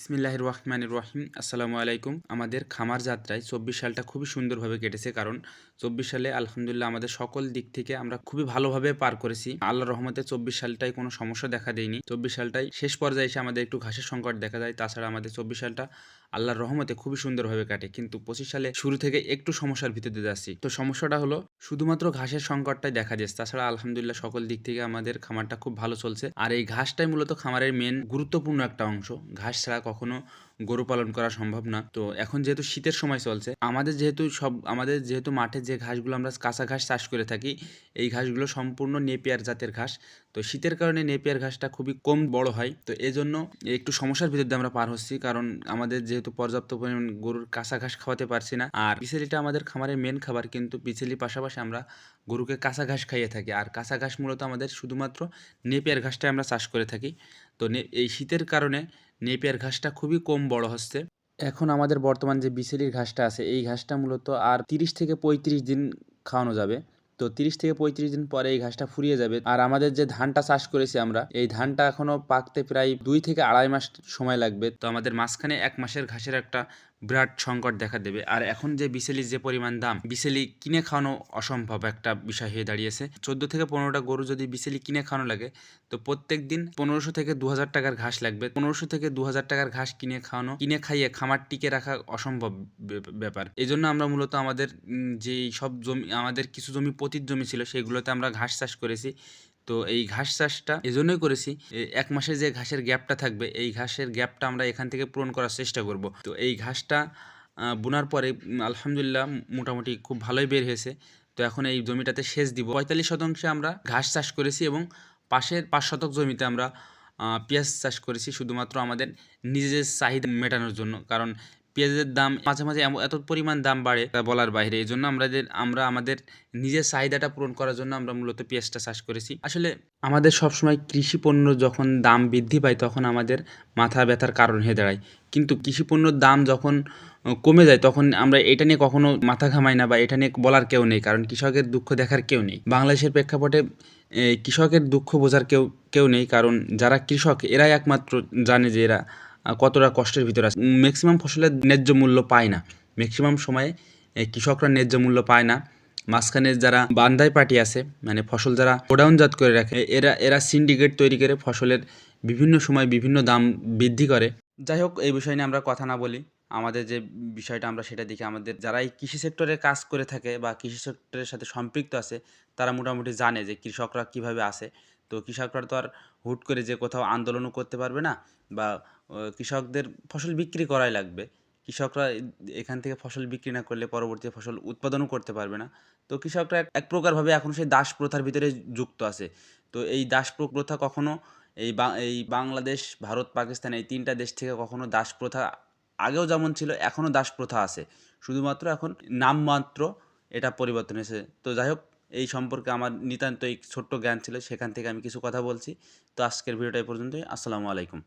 ইসমিল্লাহ রহমান রহিম আসসালামু আলাইকুম। আমাদের খামার যাত্রায় চব্বিশ সালটা খুবই সুন্দরভাবে কেটেছে কারণ চব্বিশ সালে আলহামদুলিল্লাহ আমাদের সকল দিক থেকে আমরা খুবই ভালোভাবে পার করেছি। আল্লাহ রহমতে চব্বিশ সালটায় কোনো সমস্যা দেখা দেয়নি। চব্বিশ সালটাই শেষ পর্যায়ে এসে আমাদের একটু ঘাসের সংকট দেখা যায় তাছাড়া আমাদের চব্বিশ সালটা আল্লাহর রহমতে খুবই সুন্দরভাবে কাটে। কিন্তু পঁচিশ সালে শুরু থেকে একটু সমস্যার ভিতরে যাচ্ছি। তো সমস্যাটা হলো শুধুমাত্র ঘাসের সংকটটাই দেখা যাচ্ছে তাছাড়া আলহামদুলিল্লাহ সকল দিক থেকে আমাদের খামারটা খুব ভালো চলছে। আর এই ঘাসটাই মূলত খামারের মেন গুরুত্বপূর্ণ একটা অংশ। ঘাস ছাড়া কখনো গরু পালন করা সম্ভব না। তো এখন যেহেতু শীতের সময় চলছে, আমাদের যেহেতু সব, আমাদের যেহেতু মাঠে যে ঘাসগুলো আমরা কাঁচা ঘাস চাষ করে থাকি, এই ঘাসগুলো সম্পূর্ণ নেপিয়ার জাতের ঘাস। তো শীতের কারণে নেপিয়ার ঘাসটা খুবই কম বড় হয়। তো এই জন্য একটু সমস্যার ভিতর দিয়ে আমরা পার হচ্ছি, কারণ আমাদের যেহেতু পর্যাপ্ত পরিমাণ গরুর কাঁচা ঘাস খাওয়াতে পারছি না। আর পিছেলিটা আমাদের খামারের মেন খাবার, কিন্তু পিছেলির পাশাপাশি আমরা গরুকে কাঁচা ঘাস খাইয়ে থাকি। আর কাঁচা ঘাস মূলত আমাদের শুধুমাত্র নেপিয়ার ঘাসটাই আমরা চাষ করে থাকি। তো এই শীতের কারণে নেপিয়ার ঘাসটা খুবই কম বড় হচ্ছে। এখন আমাদের বর্তমান যে বিসেলির ঘাসটা আছে এই ঘাসটা মূলত আর তিরিশ থেকে পঁয়ত্রিশ দিন খাওয়ানো যাবে। তো তিরিশ থেকে পঁয়ত্রিশ দিন পরে এই ঘাসটা ফুরিয়ে যাবে। আর আমাদের যে ধানটা চাষ করেছি আমরা এই ধানটা এখনও পাকতে প্রায় দুই থেকে আড়াই মাস সময় লাগবে। তো আমাদের মাঝখানে এক মাসের ঘাসের একটা বিরাট সংকট দেখা দেবে। আর এখন যে বিসেলির যে পরিমাণ দাম, বিসেলি কিনে খাওয়ানো অসম্ভব একটা বিষয় হয়ে দাঁড়িয়েছে। চোদ্দ থেকে পনেরোটা গরু যদি বিসেলি কিনে খাওয়ানো লাগে, তো প্রত্যেক দিন পনেরোশো থেকে দু হাজার টাকার ঘাস লাগবে। পনেরোশো থেকে দু হাজার টাকার ঘাস কিনে খাওয়ানো, কিনে খাইয়ে খামার টিকে রাখা অসম্ভব ব্যাপার। এই জন্য আমরা মূলত আমাদের যে সব জমি, আমাদের কিছু জমি পতির জমি ছিল, সেগুলোতে আমরা ঘাস চাষ করেছি। তো এই ঘাস চাষটা এজন্যই করেছি। এক মাসে যে ঘাসের গ্যাপটা থাকবে, এই ঘাসের গ্যাপটা আমরা এখান থেকে পূরণ করার চেষ্টা করব। তো এই ঘাসটা বোনার পরে আলহামদুলিল্লাহ মোটামুটি খুব ভালোই বের হয়েছে। তো এখন এই জমিটাতে সেচ দিব। পঁয়তাল্লিশ শতাংশে আমরা ঘাস চাষ করেছি এবং পাশের পাঁচ শতক জমিতে আমরা পেঁয়াজ চাষ করেছি। শুধুমাত্র আমাদের নিজেদের চাহিদা মেটানোর জন্য। কারণ পেঁয়াজের দাম, মাঝে মাঝে এত পরিমাণ দাম বাড়ে তা বলার বাইরে। এই জন্য আমাদের, আমরা আমাদের নিজের চাহিদাটা পূরণ করার জন্য আমরা মূলত পেঁয়াজটা চাষ করেছি। আসলে আমাদের সবসময় কৃষি পণ্য যখন দাম বৃদ্ধি পায়, তখন আমাদের মাথা ব্যথার কারণ হয়ে দাঁড়ায়। কিন্তু কৃষি পণ্যর দাম যখন কমে যায়, তখন আমরা এটা নিয়ে কখনো মাথা ঘামাই না বা এটা নিয়ে বলার কেউ নেই, কারণ কৃষকের দুঃখ দেখার কেউ নেই। বাংলাদেশের প্রেক্ষাপটে কৃষকের দুঃখ বোঝার কেউ কেউ নেই, কারণ যারা কৃষক, এরাই একমাত্র জানে যে এরা কতটা কষ্টের ভিতরে আছে। ম্যাক্সিমাম ফসলের ন্যায্য মূল্য পায় না। ম্যাক্সিমাম সময়ে কৃষকরা ন্যায্য মূল্য পায় না। মাঝখানে যারা বান্দাই পার্টি আছে মানে ফসল যারা গোডাউনজাত করে রাখে এরা এরা সিন্ডিকেট তৈরি করে ফসলের বিভিন্ন সময় বিভিন্ন দাম বৃদ্ধি করে। যাই হোক, এই বিষয় নিয়ে আমরা কথা না বলি। আমাদের যে বিষয়টা আমরা সেটা দেখি। আমাদের যারা এই কৃষি সেক্টরে কাজ করে থাকে বা কৃষি সেক্টরের সাথে সম্পৃক্ত আছে, তারা মোটামুটি জানে যে কৃষকরা কীভাবে আসে তো কৃষকরা তো আর হুট করে যে কোথাও আন্দোলনও করতে পারবে না বা কৃষকদের ফসল বিক্রি করাই লাগবে। কৃষকরা এখান থেকে ফসল বিক্রি না করলে পরবর্তী ফসল উৎপাদনও করতে পারবে না। তো কৃষকরা এক প্রকারভাবে এখন সেই দাস প্রথার ভিতরে যুক্ত আছে। তো এই দাস প্রথা কখনো এই এই বাংলাদেশ, ভারত, পাকিস্তান এই তিনটা দেশ থেকে কখনো দাস প্রথা, আগেও যেমন ছিল, এখনও দাস প্রথা আছে। শুধুমাত্র এখন নামমাত্র এটা পরিবর্তন হয়েছে। তো যাই হোক এই সম্পর্কে আমার নিতান্তই ছোট্ট জ্ঞান ছিল, সেখান থেকে আমি কিছু কথা বলছি। তো আজকের ভিডিওটা এই পর্যন্তই। আসসালামু আলাইকুম।